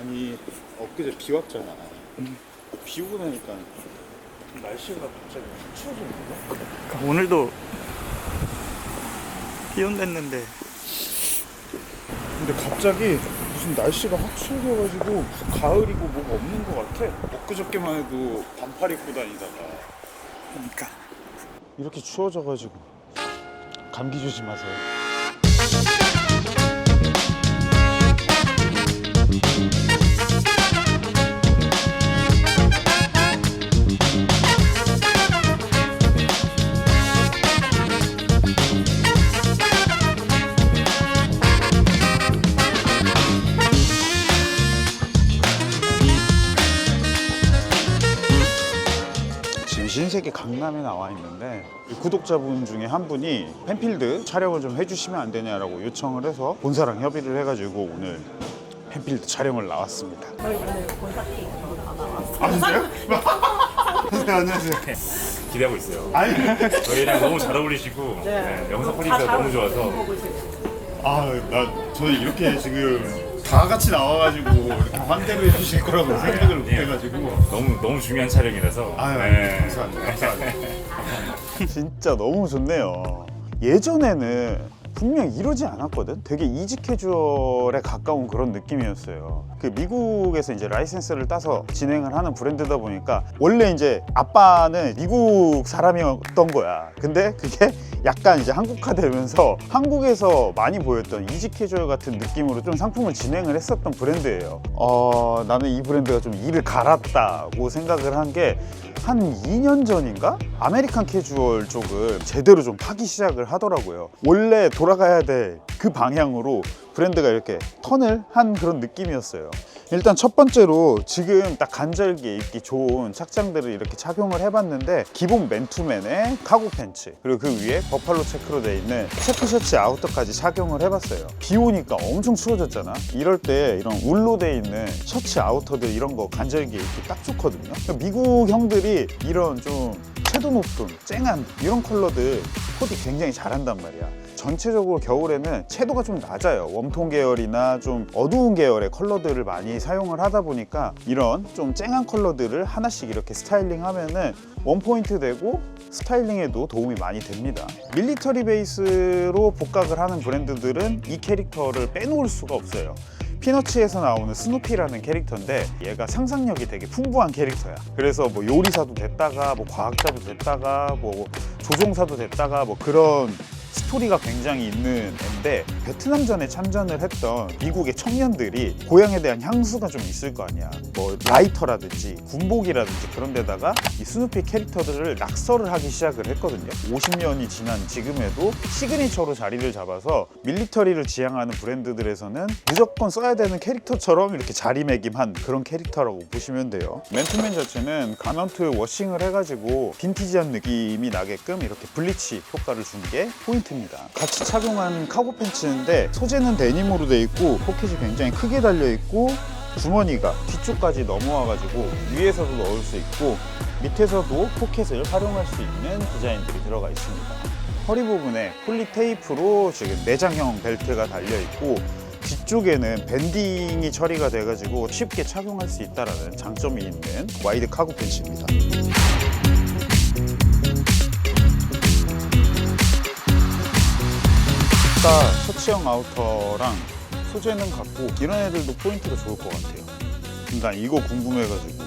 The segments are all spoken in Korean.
아니 엊그제 비 왔잖아. 비 오고 나니까 날씨가 갑자기 확 추워졌는데? 그러니까 오늘도 비 온댔는데 근데 갑자기 무슨 날씨가 확 추워져가지고 무슨 가을이고 뭐가 없는 것 같아. 엊그저께만 해도 반팔 입고 다니다가 그러니까 이렇게 추워져가지고 감기 조심하세요. 신세계 강남에 나와 있는데 이 구독자분 중에 한 분이 펜필드 촬영을 좀 해주시면 안 되냐라고 요청을 해서 본사랑 협의를 해가지고 오늘 펜필드 촬영을 나왔습니다. 저희 오늘 본사팀 다 나왔어요. 아 진짜요? 안녕하세요. 기대하고 있어요. 아니, 저희랑 너무 잘 어울리시고 네, 영상 퀄리티가 다 너무 좋아서 보고 있어요. 아, 나 저는 이렇게 지금 다 같이 나와가지고 이렇게 환대를 해주실 거라고 생각을 못 해가지고. 너무 너무 중요한 촬영이라서 아유, 네. 감사합니다. 감사합니다. 진짜 너무 좋네요. 예전에는 분명 이러지 않았거든. 되게 이지 캐주얼에 가까운 그런 느낌이었어요. 그 미국에서 이제 라이센스를 따서 진행을 하는 브랜드다 보니까 원래 이제 아빠는 미국 사람이었던 거야. 근데 그게 약간 이제 한국화 되면서 한국에서 많이 보였던 이지 캐주얼 같은 느낌으로 좀 상품을 진행을 했었던 브랜드예요. 어, 나는 이 브랜드가 좀 이를 갈았다고 생각을 한 게 한 2년 전인가? 아메리칸 캐주얼 쪽을 제대로 좀 파기 시작을 하더라고요. 원래 돌아가야 될 그 방향으로 브랜드가 이렇게 턴을 한 그런 느낌이었어요. 일단 첫 번째로 지금 딱 간절기에 입기 좋은 착장들을 이렇게 착용을 해봤는데 기본 맨투맨에 카고 팬츠 그리고 그 위에 버팔로 체크로 돼 있는 체크 셔츠 아우터까지 착용을 해봤어요. 비 오니까 엄청 추워졌잖아. 이럴 때 이런 울로 돼 있는 셔츠 아우터들 이런 거 간절기에 입기 딱 좋거든요. 미국 형들이 이런 좀 채도 높은 쨍한 이런 컬러들 코디 굉장히 잘한단 말이야. 전체적으로 겨울에는 채도가 좀 낮아요. 웜톤 계열이나 좀 어두운 계열의 컬러들을 많이 사용을 하다 보니까 이런 좀 쨍한 컬러들을 하나씩 이렇게 스타일링 하면은 원포인트 되고 스타일링에도 도움이 많이 됩니다. 밀리터리 베이스로 복각을 하는 브랜드들은 이 캐릭터를 빼놓을 수가 없어요. 피너츠에서 나오는 스누피라는 캐릭터인데 얘가 상상력이 되게 풍부한 캐릭터야. 그래서 뭐 요리사도 됐다가 뭐 과학자도 됐다가 뭐 조종사도 됐다가 뭐 그런 스토리가 굉장히 있는 앤데 베트남전에 참전을 했던 미국의 청년들이 고향에 대한 향수가 좀 있을 거 아니야. 뭐 라이터라든지 군복이라든지 그런 데다가 이 스누피 캐릭터들을 낙서를 하기 시작을 했거든요. 50년이 지난 지금에도 시그니처로 자리를 잡아서 밀리터리를 지향하는 브랜드들에서는 무조건 써야 되는 캐릭터처럼 이렇게 자리매김한 그런 캐릭터라고 보시면 돼요. 맨투맨 자체는 가넌트 워싱을 해가지고 빈티지한 느낌이 나게끔 이렇게 블리치 효과를 준 게 포인트 입니다. 같이 착용한 카고 팬츠인데 소재는 데님으로 돼 있고 포켓이 굉장히 크게 달려 있고 주머니가 뒤쪽까지 넘어와가지고 위에서도 넣을 수 있고 밑에서도 포켓을 활용할 수 있는 디자인들이 들어가 있습니다. 허리 부분에 폴리 테이프로 지금 내장형 벨트가 달려 있고 뒤쪽에는 밴딩이 처리가 돼가지고 쉽게 착용할 수 있다는 장점이 있는 와이드 카고 팬츠입니다. 아까 셔츠형 아우터랑 소재는 같고 이런 애들도 포인트가 좋을 것 같아요. 난 이거 궁금해가지고.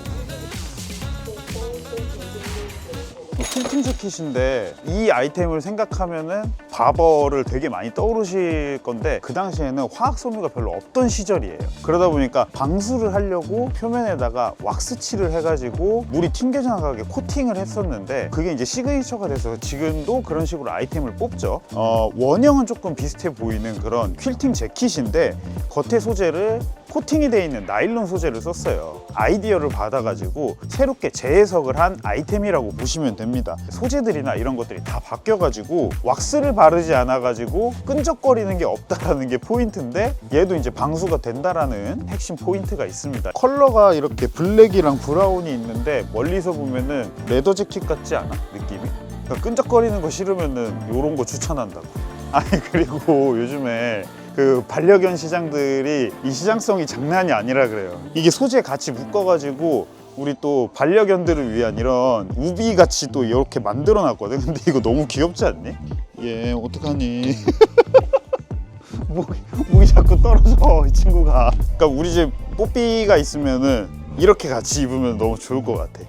필팅 재킷인데 이 아이템을 생각하면은 바버를 되게 많이 떠오르실 건데 그 당시에는 화학 섬유가 별로 없던 시절이에요. 그러다 보니까 방수를 하려고 표면에다가 왁스칠을 해가지고 물이 튕겨져 나가게 코팅을 했었는데 그게 이제 시그니처가 돼서 지금도 그런 식으로 아이템을 뽑죠. 어, 원형은 조금 비슷해 보이는 그런 퀼팅 재킷인데 겉에 소재를 코팅이 되어 있는 나일론 소재를 썼어요. 아이디어를 받아가지고 새롭게 재해석을 한 아이템이라고 보시면 됩니다. 소재들이나 이런 것들이 다 바뀌어가지고 왁스를 바르지 않아가지고 끈적거리는 게 없다라는 게 포인트인데 얘도 이제 방수가 된다라는 핵심 포인트가 있습니다. 컬러가 이렇게 블랙이랑 브라운이 있는데 멀리서 보면은 레더 재킷 같지 않아? 느낌이? 그러니까 끈적거리는 거 싫으면은 이런 거 추천한다고. 아니 그리고 요즘에 그 반려견 시장들이 이 시장성이 장난이 아니라 그래요. 이게 소재 같이 묶어가지고 우리 또 반려견들을 위한 이런 우비 같이 또 이렇게 만들어 놨거든. 근데 이거 너무 귀엽지 않니? 얘 어떡하니? 목이, 목이 자꾸 떨어져 이 친구가. 그러니까 우리 집 뽀삐가 있으면은 이렇게 같이 입으면 너무 좋을 것 같아.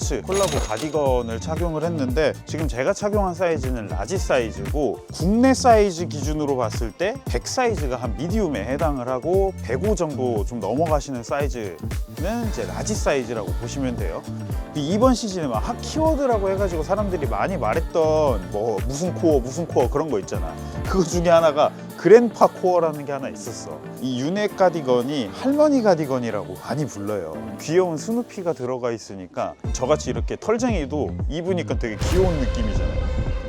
피너츠 콜라보 가디건을 착용을 했는데 지금 제가 착용한 사이즈는 라지 사이즈고 국내 사이즈 기준으로 봤을 때 100 사이즈가 한 미디움에 해당을 하고 105 정도 좀 넘어가시는 사이즈는 이제 라지 사이즈라고 보시면 돼요. 이 이번 시즌에 막 핫 키워드라고 해가지고 사람들이 많이 말했던 뭐 무슨 코어 무슨 코어 그런 거 있잖아. 그거 중에 하나가 그랜파 코어라는 게 하나 있었어. 이 유넥 가디건이 할머니 가디건이라고 많이 불러요. 귀여운 스누피가 들어가 있으니까 저같이 이렇게 털쟁이도 입으니까 되게 귀여운 느낌이잖아요.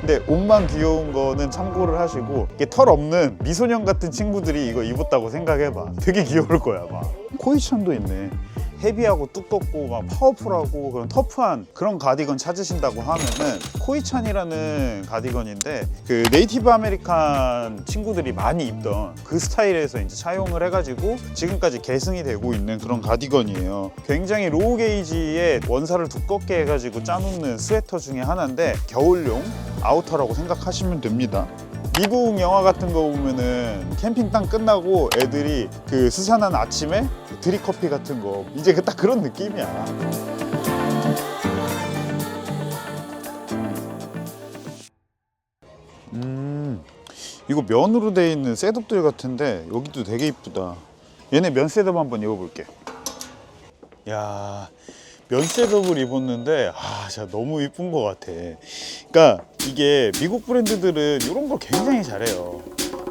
근데 옷만 귀여운 거는 참고를 하시고 이게 털 없는 미소년 같은 친구들이 이거 입었다고 생각해봐. 되게 귀여울 거야 막. 코이션도 있네. 헤비하고 두껍고 막 파워풀하고 그런 터프한 그런 가디건 찾으신다고 하면은 코이찬이라는 가디건인데 그 네이티브 아메리칸 친구들이 많이 입던 그 스타일에서 이제 차용을 해가지고 지금까지 계승이 되고 있는 그런 가디건이에요. 굉장히 로우 게이지의 원사를 두껍게 해가지고 짜놓는 스웨터 중에 하나인데 겨울용 아우터라고 생각하시면 됩니다. 미국 영화 같은 거 보면은 캠핑 땅 끝나고 애들이 그 스산한 아침에 드립커피 같은 거 이제 그딱 그런 느낌이야. 음, 이거 면으로 돼 있는 셋업들 같은데 여기도 되게 이쁘다. 얘네 면 셋업 한번 입어볼게. 야, 면 셋업을 입었는데 아, 진짜 너무 이쁜 것 같아. 그러니까 이게 미국 브랜드들은 이런 걸 굉장히 잘해요.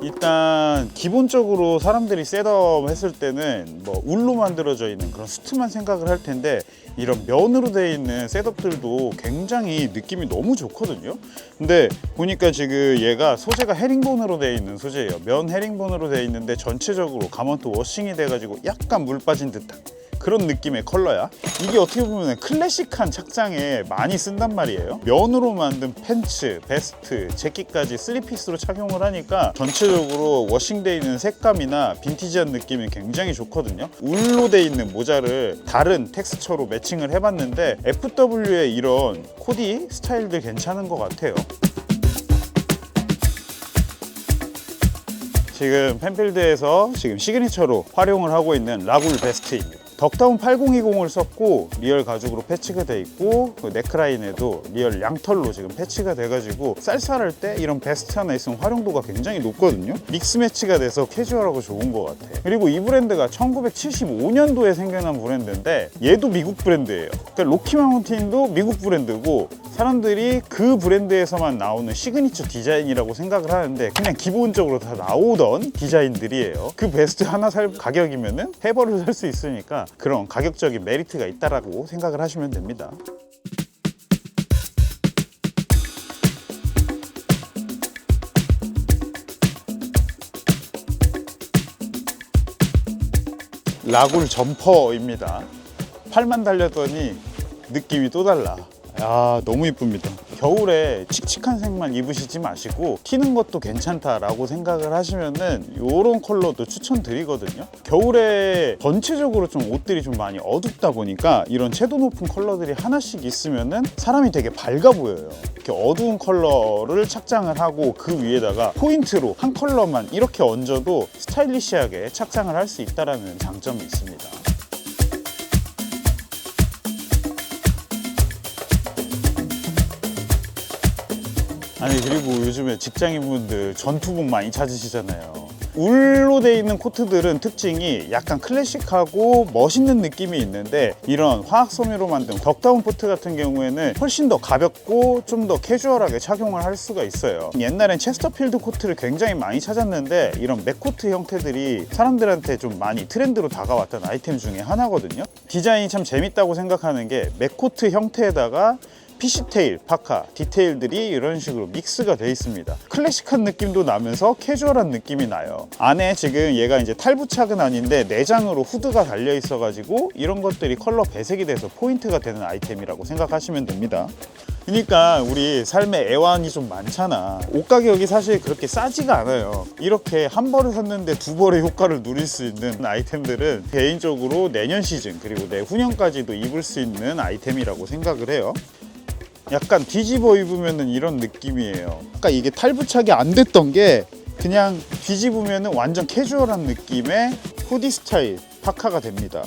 일단 기본적으로 사람들이 셋업 했을 때는 뭐 울로 만들어져 있는 그런 수트만 생각을 할 텐데 이런 면으로 되어 있는 셋업들도 굉장히 느낌이 너무 좋거든요. 근데 보니까 지금 얘가 소재가 헤링본으로 되어 있는 소재예요. 면 헤링본으로 되어 있는데 전체적으로 가먼트 워싱이 돼 가지고 약간 물 빠진 듯한 그런 느낌의 컬러야. 이게 어떻게 보면 클래식한 착장에 많이 쓴단 말이에요. 면으로 만든 팬츠, 베스트, 재킷까지 3피스로 착용을 하니까 전체적으로 워싱돼 있는 색감이나 빈티지한 느낌이 굉장히 좋거든요. 울로 돼 있는 모자를 다른 텍스처로 매칭을 해봤는데 FW의 이런 코디 스타일들 괜찮은 것 같아요. 지금 펜필드에서 지금 시그니처로 활용을 하고 있는 라굴 베스트입니다. 덕다운 8020을 썼고 리얼 가죽으로 패치가 돼 있고 그 넥라인에도 리얼 양털로 지금 패치가 돼가지고 쌀쌀할 때 이런 베스트 하나 있으면 활용도가 굉장히 높거든요. 믹스 매치가 돼서 캐주얼하고 좋은 것 같아. 그리고 이 브랜드가 1975년도에 생겨난 브랜드인데 얘도 미국 브랜드예요. 그러니까 로키 마운틴도 미국 브랜드고 사람들이 그 브랜드에서만 나오는 시그니처 디자인이라고 생각을 하는데 그냥 기본적으로 다 나오던 디자인들이에요. 그 베스트 하나 살 가격이면은 페버를 살수 있으니까 그런 가격적인 메리트가 있다라고 생각을 하시면 됩니다. 라굴 점퍼입니다. 팔만 달렸더니 느낌이 또 달라. 야 너무 이쁩니다. 겨울에 칙칙한 색만 입으시지 마시고 튀는 것도 괜찮다라고 생각을 하시면은 이런 컬러도 추천드리거든요. 겨울에 전체적으로 좀 옷들이 좀 많이 어둡다 보니까 이런 채도 높은 컬러들이 하나씩 있으면은 사람이 되게 밝아 보여요. 이렇게 어두운 컬러를 착장을 하고 그 위에다가 포인트로 한 컬러만 이렇게 얹어도 스타일리시하게 착장을 할 수 있다라는 장점이 있습니다. 아니 그리고 요즘에 직장인분들 전투복 많이 찾으시잖아요. 울로 돼 있는 코트들은 특징이 약간 클래식하고 멋있는 느낌이 있는데 이런 화학 섬유로 만든 덕다운 코트 같은 경우에는 훨씬 더 가볍고 좀 더 캐주얼하게 착용을 할 수가 있어요. 옛날엔 체스터필드 코트를 굉장히 많이 찾았는데 이런 맥코트 형태들이 사람들한테 좀 많이 트렌드로 다가왔던 아이템 중에 하나거든요. 디자인이 참 재밌다고 생각하는 게 맥코트 형태에다가 피시테일, 파카, 디테일들이 이런 식으로 믹스가 돼 있습니다. 클래식한 느낌도 나면서 캐주얼한 느낌이 나요. 안에 지금 얘가 이제 탈부착은 아닌데 내장으로 후드가 달려 있어가지고 이런 것들이 컬러 배색이 돼서 포인트가 되는 아이템이라고 생각하시면 됩니다. 그러니까 우리 삶에 애환이 좀 많잖아. 옷 가격이 사실 그렇게 싸지가 않아요. 이렇게 한 벌을 샀는데 두 벌의 효과를 누릴 수 있는 아이템들은 개인적으로 내년 시즌 그리고 내후년까지도 입을 수 있는 아이템이라고 생각을 해요. 약간 뒤집어 입으면은 이런 느낌이에요. 아까 이게 탈부착이 안 됐던 게 그냥 뒤집으면은 완전 캐주얼한 느낌의 후디 스타일 파카가 됩니다.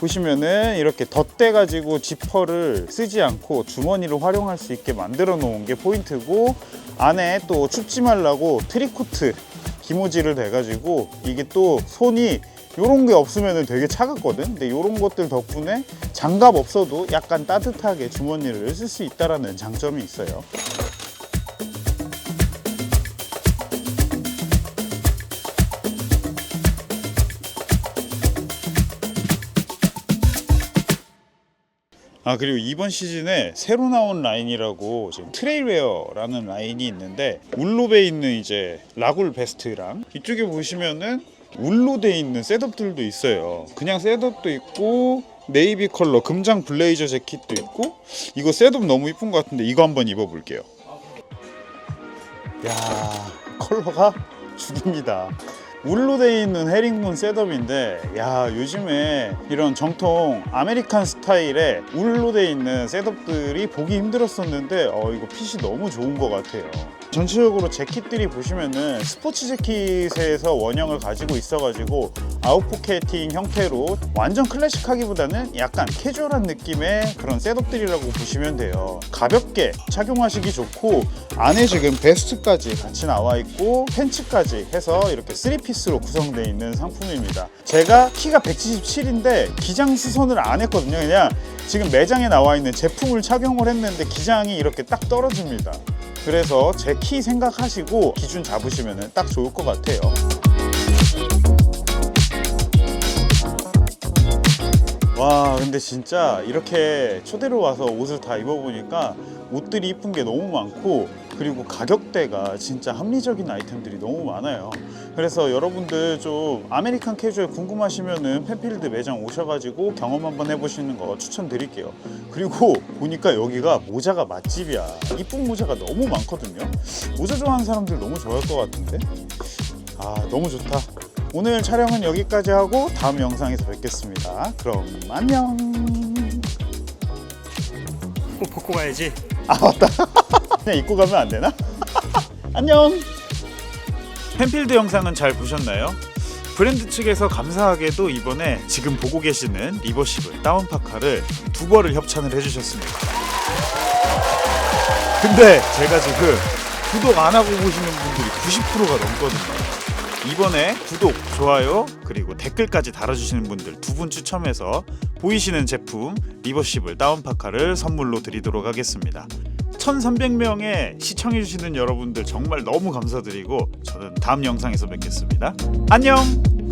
보시면은 이렇게 덧대 가지고 지퍼를 쓰지 않고 주머니로 활용할 수 있게 만들어 놓은 게 포인트고 안에 또 춥지 말라고 트리코트 기모지를 대 가지고 이게 또 손이 요런 게 없으면 되게 차갑거든? 근데 요런 것들 덕분에 장갑 없어도 약간 따뜻하게 주머니를 쓸 수 있다라는 장점이 있어요. 아 그리고 이번 시즌에 새로 나온 라인이라고 지금 트레일웨어라는 라인이 있는데 울롭에 있는 이제 라굴 베스트랑 이쪽에 보시면은 울로 돼 있는 셋업들도 있어요. 그냥 셋업도 있고 네이비 컬러 금장 블레이저 재킷도 있고 이거 셋업 너무 이쁜 것 같은데 이거 한번 입어볼게요. 야 컬러가 죽입니다. 울로 돼 있는 헤링본 셋업인데 야 요즘에 이런 정통 아메리칸 스타일의 울로 돼 있는 셋업들이 보기 힘들었었는데 어 이거 핏이 너무 좋은 것 같아요 전체적으로 재킷들이 보시면은 스포츠 재킷에서 원형을 가지고 있어가지고 아웃포켓팅 형태로 완전 클래식하기보다는 약간 캐주얼한 느낌의 그런 셋업들이라고 보시면 돼요. 가볍게 착용하시기 좋고 안에 지금 베스트까지 같이 나와 있고 팬츠까지 해서 이렇게 3피스로 구성되어 있는 상품입니다. 제가 키가 177인데 기장 수선을 안 했거든요. 그냥 지금 매장에 나와 있는 제품을 착용을 했는데 기장이 이렇게 딱 떨어집니다 그래서 제 키 생각하시고 기준 잡으시면 딱 좋을 것 같아요. 와 근데 진짜 이렇게 초대로 와서 옷을 다 입어보니까 옷들이 이쁜 게 너무 많고 그리고 가격대가 진짜 합리적인 아이템들이 너무 많아요. 그래서 여러분들 좀 아메리칸 캐주얼 궁금하시면은 팬필드 매장 오셔가지고 경험 한번 해보시는 거 추천드릴게요. 그리고 보니까 여기가 모자가 맛집이야. 이쁜 모자가 너무 많거든요. 모자 좋아하는 사람들 너무 좋아할 것 같은데? 아 너무 좋다. 오늘 촬영은 여기까지 하고 다음 영상에서 뵙겠습니다. 그럼 안녕! 꼭 벗고 가야지. 아 맞다 그냥 입고 가면 안 되나? 안녕 팬필드 영상은 잘 보셨나요? 브랜드 측에서 감사하게도 이번에 지금 보고 계시는 리버시블 다운파카를 두 벌을 협찬을 해주셨습니다 근데 제가 지금 구독 안 하고 보시는 분들이 90%가 넘거든요 이번에 구독, 좋아요, 그리고 댓글까지 달아주시는 분들 두 분 추첨해서 보이시는 제품 리버시블 다운파카를 선물로 드리도록 하겠습니다. 1300명의 시청해주시는 여러분들 정말 너무 감사드리고 저는 다음 영상에서 뵙겠습니다. 안녕!